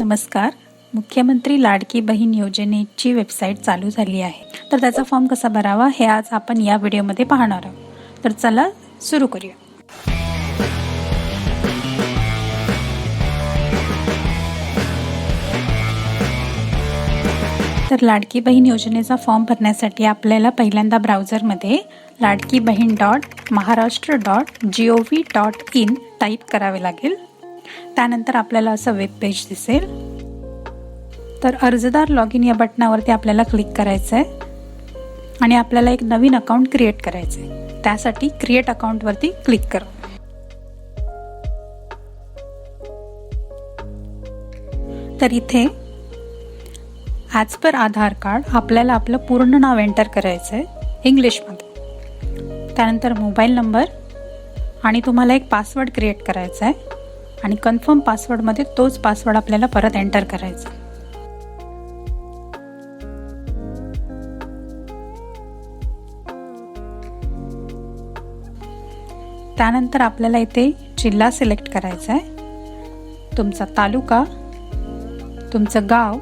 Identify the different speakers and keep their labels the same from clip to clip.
Speaker 1: नमस्कार. मुख्यमंत्री लाडकी बहीण योजनेची वेबसाईट चालू झाली आहे. तर त्याचा फॉर्म कसा भरावा हे आज आपण या व्हिडिओमध्ये पाहणार आहोत. तर चला सुरू करूया. तर लाडकी बहीण योजनेचा फॉर्म भरण्यासाठी आपल्याला पहिल्यांदा ब्राउझरमध्ये Ladki Bahin dot Maharashtra dot G O V dot in type करावे लागेल. त्यानंतर आपल्याला असं वेब पेज दिसेल. तर अर्जदार लॉग इन या बटनावरती आपल्याला क्लिक करायचं आहे आणि आपल्याला एक नवीन अकाउंट क्रिएट करायचं आहे त्यासाठी क्रिएट अकाउंटवरती क्लिक करा. तर इथे ॲज पर आधार कार्ड आपल्याला आपलं पूर्ण नाव एंटर करायचं आहे इंग्लिशमध्ये त्यानंतर मोबाईल नंबर आणि तुम्हाला एक पासवर्ड क्रिएट करायचा आहे आणि कन्फर्म पासवर्डमध्ये तोच पासवर्ड आपल्याला परत एंटर करायचा. त्यानंतर आपल्याला इथे जिल्हा सिलेक्ट करायचा आहे तुमचा तालुका तुमचं गाव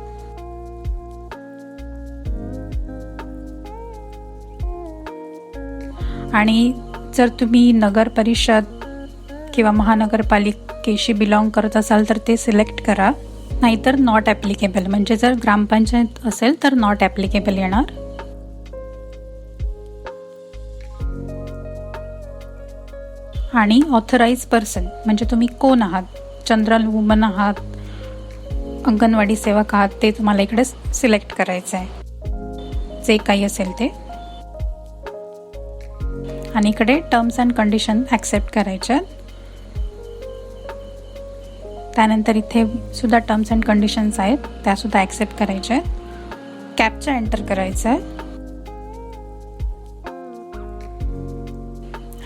Speaker 1: आणि जर तुम्ही नगर परिषद किंवा महानगरपालिका केशी बिलॉंग करत असाल तर ते सिलेक्ट करा. नाहीतर नॉट ॲप्लिकेबल म्हणजे जर ग्रामपंचायत असेल तर नॉट ॲप्लिकेबल येणार. आणि ऑथराईज पर्सन म्हणजे तुम्ही कोण आहात? जनरल वुमन आहात? अंगणवाडी सेवक आहात? ते तुम्हाला इकडे सिलेक्ट करायचं आहे. जे काही असेल ते. आणि इकडे टर्म्स अँड कंडिशन ॲक्सेप्ट करायच्या त्यानंतर इथे सुद्धा टर्म्स अँड कंडिशन्स आहेत. त्यासुद्धा ॲक्सेप्ट करायच्या आहेत. कॅपचा एंटर करायचं आहे.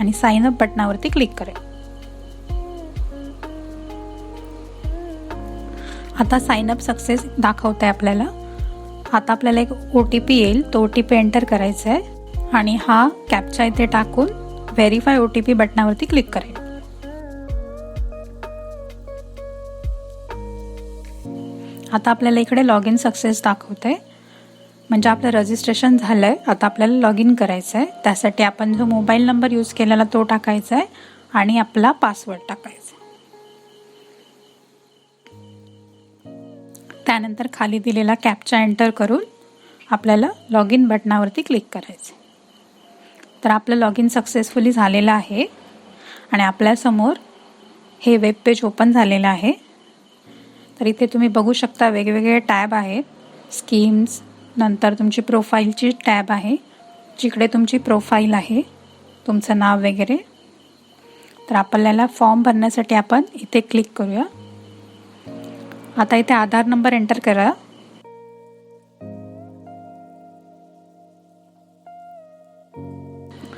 Speaker 1: आणि साइन अप बटनावरती क्लिक करेल. आता साइन अप सक्सेस दाखवत आहे आपल्याला. आता आपल्याला एक ओ टी पी येईल. तो ओ टी पी एंटर करायचा आहे आणि हा कॅपचा इथे टाकून व्हेरीफाय ओ टी पी बटनावरती क्लिक करेल. आता आपल्याला इकडे लॉग इन सक्सेस दाखवते म्हणजे आपलं रजिस्ट्रेशन झालं आहे आता आपल्याला लॉग इन करायचं आहे त्यासाठी आपण जो मोबाईल नंबर यूज केलेला तो टाकायचा आहे आणि आपला पासवर्ड टाकायचा त्यानंतर खाली दिलेला कॅपचा एंटर करून आपल्याला लॉग इन बटनावरती क्लिक करायचं तर आपलं लॉग इन सक्सेसफुली झालेलं आहे आणि आपल्यासमोर हे वेब पेज ओपन झालेलं आहे. तर इथे तुम्ही बघू शकता वेगवेगळे टॅब आहेत स्कीम्स नंतर तुमची प्रोफाईलची टॅब आहे जिकडे तुमची प्रोफाईल आहे तुमचं नाव वगैरे. तर आपल्याला फॉर्म भरण्यासाठी आपण इथे क्लिक करूया. आता इथे आधार नंबर एंटर करा.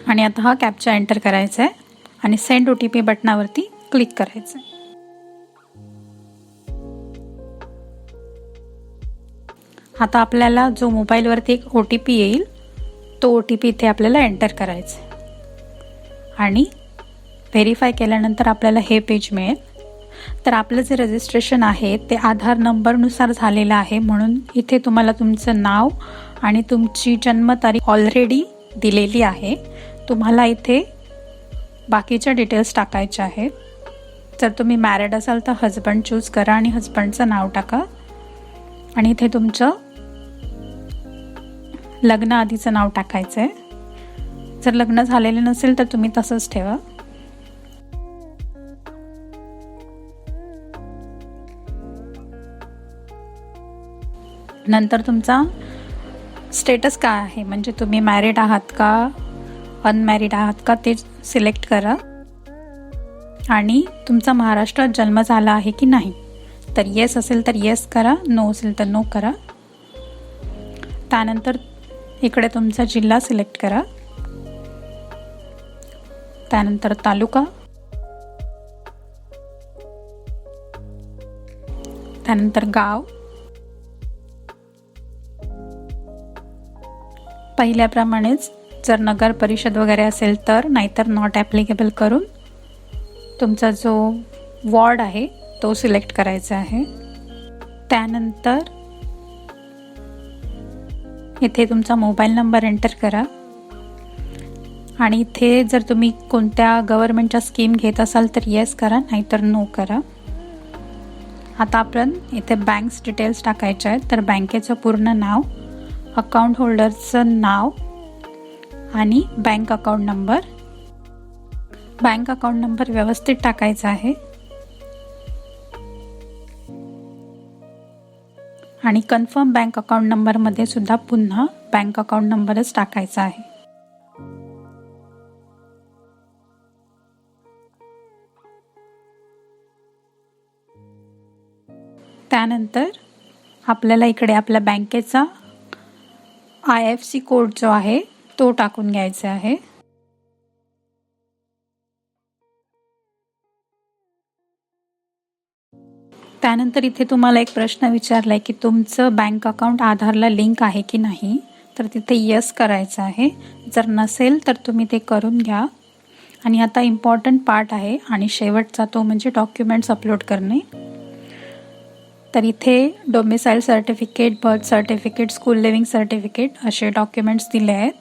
Speaker 1: आणि आता हा कॅप्चा एंटर करायचा आहे आणि सेंड ओ टी पी बटनावरती क्लिक करायचं आहे. आता आपल्याला जो मोबाईलवरती एक ओ टी पी येईल तो ओ टी पी इथे आपल्याला एंटर करायचा आहे आणि व्हेरीफाय केल्यानंतर आपल्याला हे पेज मिळेल. तर आपलं जे रजिस्ट्रेशन आहे ते आधार नंबरनुसार झालेलं आहे. म्हणून इथे तुम्हाला तुमचं नाव आणि तुमची जन्मतारीख ऑलरेडी दिलेली आहे. तुम्हाला इथे बाकीच्या डिटेल्स टाकायच्या आहेत. जर तुम्ही मॅरिड असाल तर हजबंड चूज करा आणि हजबंडचं नाव टाका. आणि इथे तुमचं लग्न आधीचं नाव टाकायचं आहे जर लग्न झालेलं नसेल तर तुम्ही तसंच ठेवा. नंतर तुमचा स्टेटस काय आहे? म्हणजे तुम्ही मॅरिड आहात का अनमॅरिड आहात का ते सिलेक्ट करा. आणि तुमचा महाराष्ट्रात जन्म झाला आहे की नाही? तर येस असेल तर येस करा नो असेल तर नो करा. त्यानंतर इकडे तुमचा जिल्हा सिलेक्ट करा. त्यानंतर तालुका. त्यानंतर गाव. पहिल्याप्रमाणेच जर नगर परिषद वगैरे असेल तर नाहीतर नॉट ॲप्लिकेबल करून तुमचा जो वॉर्ड आहे तो सिलेक्ट करायचा आहे. त्यानंतर इथे तुमचा मोबाईल नंबर एंटर करा. आणि इथे जर तुम्ही कोणत्या गव्हर्नमेंटच्या स्कीम घेत असाल तर येस करा नाहीतर नो करा. आता आपण इथे बँक्स डिटेल्स टाकायचे आहेत. तर बँकेचं पूर्ण नाव अकाउंट होल्डरचं नाव आणि bank account number bank account number व्यवस्थित टाकायचा आहे. आणि कन्फर्म बँक अकाउंट नंबरमध्ये सुद्धा पुन्हा बँक अकाउंट नंबरच टाकायचा आहे. त्यानंतर आपल्याला इकडे आपल्या बँकेचा आय एफ सी कोड जो आहे तो टाकून घ्यायचा आहे. त्यानंतर इथे तुम्हाला एक प्रश्न विचारला आहे की तुमचं बँक अकाउंट आधारला लिंक आहे की नाही? तर तिथे यस करायचं आहे. जर नसेल तर तुम्ही ते करून घ्या. आणि आता इम्पॉर्टंट पार्ट आहे आणि शेवटचा तो म्हणजे डॉक्युमेंट्स अपलोड करणे. तर इथे domicile certificate birth certificate school leaving certificate असे डॉक्युमेंट्स दिले आहेत.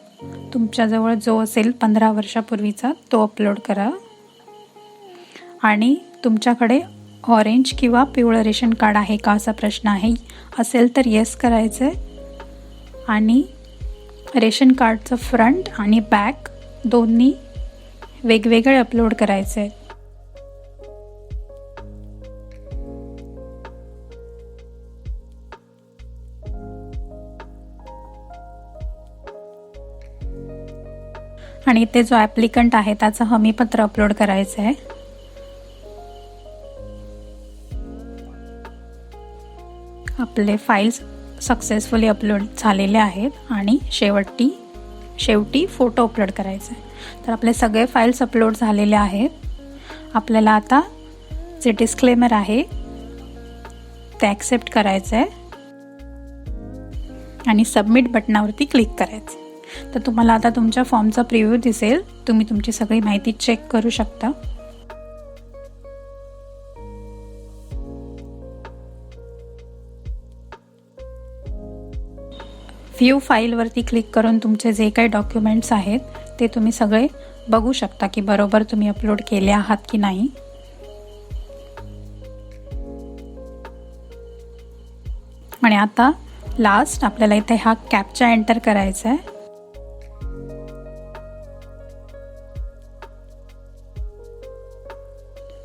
Speaker 1: तुमच्याजवळ जो असेल पंधरा वर्षापूर्वीचा तो अपलोड करा. आणि तुमच्याकडे ऑरेंज किंवा पिवळं रेशन कार्ड आहे का असा प्रश्न आहे. असेल तर येस करायचं आहे आणि रेशन कार्डचं फ्रंट आणि बॅक दोन्ही वेगवेगळे अपलोड करायचे आहेत आणि ते जो ॲप्लिकंट आहे त्याचं हमीपत्र अपलोड करायचं आहे आपले फाईल्स सक्सेसफुली अपलोड झालेले आहेत आणि शेवटी शेवटी फोटो अपलोड करायचा आहे. तर आपले सगळे फाईल्स अपलोड झालेले आहेत. आपल्याला आता जे डिस्क्लेमर आहे ते ॲक्सेप्ट करायचं आहे. आणि सबमिट बटनावरती क्लिक करायचं तर तुम्हाला आता तुमच्या फॉर्मचा प्रिव्ह्यू दिसेल. तुम्ही तुमची सगळी माहिती चेक करू शकता. व्ह्यू फाईलवरती क्लिक करून तुमचे जे काही डॉक्युमेंट्स आहेत ते तुम्ही सगळे बघू शकता की बरोबर तुम्ही अपलोड केले आहात की नाही. आणि आता लास्ट आपल्याला इथे हा कॅपचा एंटर करायचा आहे.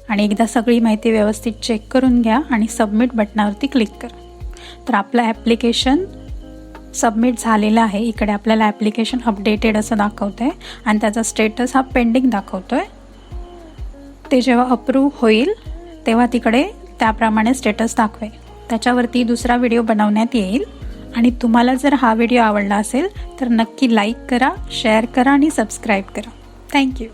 Speaker 1: आणि एकदा सगळी माहिती व्यवस्थित चेक करून घ्या आणि सबमिट बटनावरती क्लिक करा. तर आपलं ॲप्लिकेशन सबमिट झालेलं आहे. इकडे आपल्याला ॲप्लिकेशन अपडेटेड असं दाखवतं आहे आणि त्याचा स्टेटस हा पेंडिंग दाखवतो आहे ते जेव्हा अप्रूव्ह होईल तेव्हा तिकडे त्याप्रमाणे स्टेटस दाखवेल. त्याच्यावरती दुसरा व्हिडिओ बनवण्यात येईल. आणि तुम्हाला जर हा व्हिडिओ आवडला असेल तर नक्की लाईक करा शेअर करा आणि सबस्क्राईब करा. थँक्यू